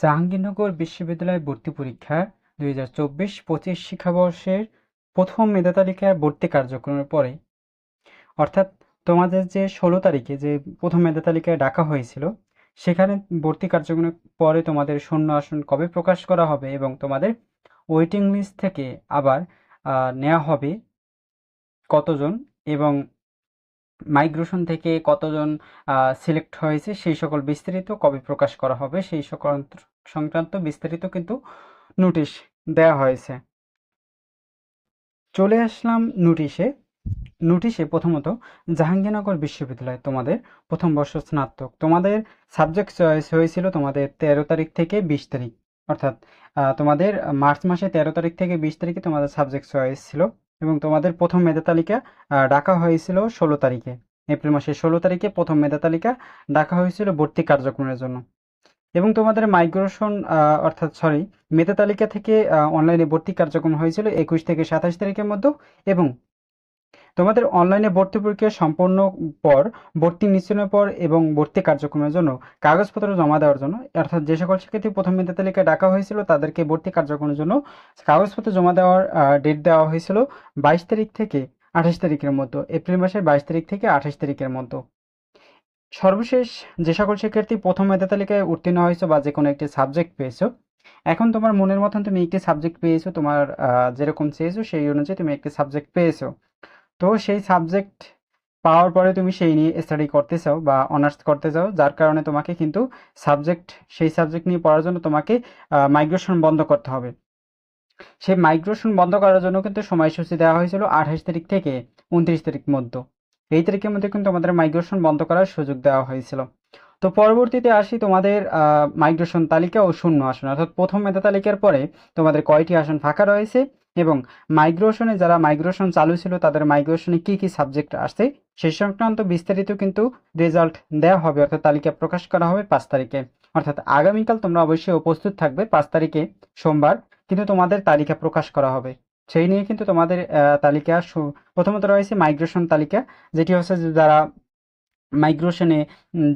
জাহাঙ্গীরনগর বিশ্ববিদ্যালয় ভর্তি পরীক্ষা দুই হাজার চব্বিশ পঁচিশ শিক্ষাবর্ষের প্রথম মেধা তালিকায় ভর্তি কার্যক্রমের পরে। অর্থাৎ তোমাদের যে ষোলো তারিখে যে প্রথম মেধা তালিকায় ডাকা হয়েছিল, সেখানে ভর্তি কার্যক্রমের পরে তোমাদের শূন্য আসন কবে প্রকাশ করা হবে এবং তোমাদের ওয়েটিং লিস্ট থেকে আবার নেওয়া হবে কতজন এবং মাইগ্রেশন থেকে কতজন সিলেক্ট হয়েছে সেই সকল বিস্তারিত কবে প্রকাশ করা হবে সেই সকল সংক্রান্ত বিস্তারিত কিন্তু নোটিশ দেওয়া হয়েছে। চলে আসলাম নোটিশে। নোটিশে প্রথমত, জাহাঙ্গীরনগর বিশ্ববিদ্যালয় তোমাদের প্রথম বর্ষ স্নাতক। তোমাদের সাবজেক্ট চয়েস হয়েছিল তোমাদের তেরো তারিখ থেকে বিশ তারিখ। অর্থাৎ তোমাদের মার্চ মাসে তেরো তারিখ থেকে বিশ তারিখে তোমাদের সাবজেক্ট চয়েস ছিল। এবং তোমাদের প্রথম মেধা তালিকা ডাকা হয়েছিল ষোলো তারিখে। এপ্রিল মাসের ষোলো তারিখে প্রথম মেধা তালিকা ডাকা হয়েছিল ভর্তি কার্যক্রমের জন্য। এবং তোমাদের মাইগ্রেশন অর্থাৎ সরি মেধা তালিকা থেকে অনলাইনে ভর্তি কার্যক্রম হয়েছিল একুশ থেকে সাতাশ তারিখের মধ্যে এবং তোমাদের অনলাইনে ভর্তি প্রক্রিয়া সম্পন্ন পর, ভর্তি নিশ্চয়নের পর এবং ভর্তি কার্যক্রমের জন্য কাগজপত্র জমা দেওয়ার জন্য, অর্থাৎ যে সকল শিক্ষার্থী প্রথম মেধা তালিকায় ডাকা হয়েছিল, তাদেরকে ভর্তি কার্যক্রমের জন্য কাগজপত্র জমা দেওয়ার ডেট দেওয়া হয়েছিল বাইশ তারিখ থেকে আঠাশ তারিখের মধ্যে, এপ্রিল মাসের বাইশ তারিখ থেকে আঠাশ তারিখের মধ্যে। সর্বশেষ যে সকল শিক্ষার্থী প্রথম মেধা তালিকায় উত্তীর্ণ হয়েছো বা যে কোনো একটি সাবজেক্ট পেয়েছ, এখন তোমার মনের মতন তুমি একটি সাবজেক্ট পেয়েছ, তোমার যেরকম চেয়েছো সেই অনুযায়ী তুমি একটি সাবজেক্ট পেয়েছ। তো সেই সাবজেক্ট পাওয়ার পরে তুমি সেই নিয়ে স্টাডি করতে চাও বা অনার্স করতে চাও যার কারণে তোমাকে কিন্তু সাবজেক্ট সেই সাবজেক্ট নিয়ে পড়ার জন্য তোমাকে মাইগ্রেশন বন্ধ করতে হবে। সেই মাইগ্রেশন বন্ধ করার জন্য কিন্তু সময়সূচি দেওয়া হয়েছিল আঠাশ তারিখ থেকে উনত্রিশ তারিখ মধ্যে। এই তারিখের মধ্যে কিন্তু আমাদের মাইগ্রেশন বন্ধ করার সুযোগ দেওয়া হয়েছিল। তো পরবর্তীতে আসি তোমাদের মাইগ্রেশন তালিকা ও শূন্য আসন। অর্থাৎ প্রথম মেধা তালিকার পরে তোমাদের কয়টি আসন ফাঁকা রয়েছে? এবং মাইগ্রেশনে যারা মাইগ্রেশন চালু ছিল, তাদের মাইগ্রেশনে কি কি সাবজেক্ট আসছে সেই সংক্রান্ত বিস্তারিত কিন্তু রেজাল্ট দেওয়া হবে, অর্থাৎ তালিকা প্রকাশ করা হবে পাঁচ তারিখে। অর্থাৎ আগামীকাল তোমরা অবশ্যই উপস্থিত থাকবে পাঁচ তারিখে সোমবার, কিন্তু তোমাদের তালিকা প্রকাশ করা হবে। সেই নিয়ে কিন্তু তোমাদের তালিকা প্রথমত রয়েছে মাইগ্রেশন তালিকা, যেটি হচ্ছে যারা মাইগ্রেশনে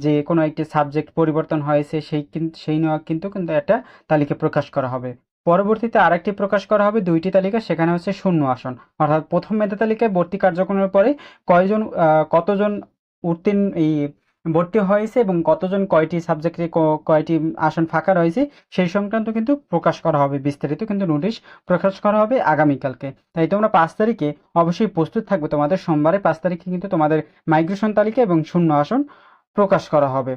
যে কোনো একটি সাবজেক্ট পরিবর্তন হয়েছে, সেই সেই নেওয়া কিন্তু কিন্তু একটা তালিকা প্রকাশ করা হবে। পরবর্তীতে আরেকটি প্রকাশ করা হবে দুইটি তালিকা, সেখানে হচ্ছে শূন্য আসন। অর্থাৎ প্রথম মেধা তালিকায় ভর্তি কার্যক্রমের পরে কয়জন কতজন উত্তীর্ণ, এই ভর্তি হয়েছে এবং কতজন কয়টি সাবজেক্টে কয়টি আসন ফাঁকা রয়েছে, সেই সংক্রান্ত কিন্তু প্রকাশ করা হবে, বিস্তারিত কিন্তু নোটিশ প্রকাশ করা হবে আগামীকালকে। তাই তোমরা পাঁচ তারিখে অবশ্যই প্রস্তুত থাকবে, তোমাদের সোমবারে পাঁচ তারিখে কিন্তু তোমাদের মাইগ্রেশন তালিকা এবং শূন্য আসন প্রকাশ করা হবে।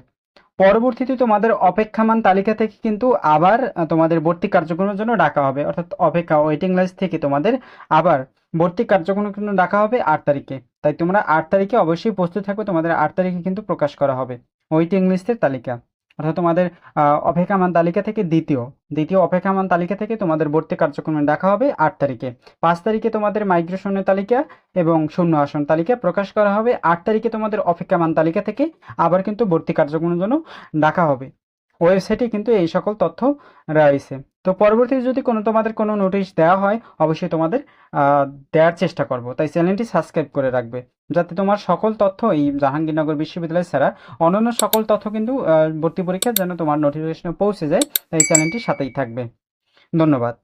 পরবর্তীতে তোমাদের অপেক্ষামান তালিকা থেকে কিন্তু আবার তোমাদের ভর্তি কার্যক্রমের জন্য ডাকা হবে। অর্থাৎ অপেক্ষা ওয়েটিং লিস্ট থেকে তোমাদের আবার ভর্তি কার্যক্রমের জন্য ডাকা হবে আট তারিখে। তাই তোমরা আট তারিখে অবশ্যই প্রস্তুত থাকবে, তোমাদের আট তারিখে কিন্তু প্রকাশ করা হবে। ওয়েটিং লিস্টের তালিকা। অর্থাৎ তোমাদের অপেক্ষামান তালিকা থেকে দ্বিতীয়। দ্বিতীয় অপেক্ষামান তালিকা থেকে তোমাদের ভর্তি কার্যক্রমে ডাকা হবে আট তারিখে। পাঁচ তারিখে তোমাদের মাইগ্রেশনের তালিকা এবং শূন্য আসন তালিকা প্রকাশ করা হবে। আট তারিখে তোমাদের অপেক্ষামান তালিকা থেকে আবার কিন্তু ভর্তি কার্যক্রমের জন্য ডাকা হবে। ওয়েবসাইটে কিন্তু এই সকল তথ্য রয়েছে। তো পরবর্তীতে যদি কোনো তোমাদের কোনো নোটিশ দেওয়া হয়, অবশ্যই তোমাদের দেওয়ার চেষ্টা করব। তাই চ্যানেলটি সাবস্ক্রাইব করে রাখবে। যাতে তোমার সকল তথ্য এই জাহাঙ্গীরনগর বিশ্ববিদ্যালয় ছাড়া অন্যান্য সকল তথ্য কিন্তু ভর্তি পরীক্ষার যেন তোমার নোটিফিকেশনে পৌঁছে যায়, তাই চ্যানেলটি সাথেই থাকবে। ধন্যবাদ।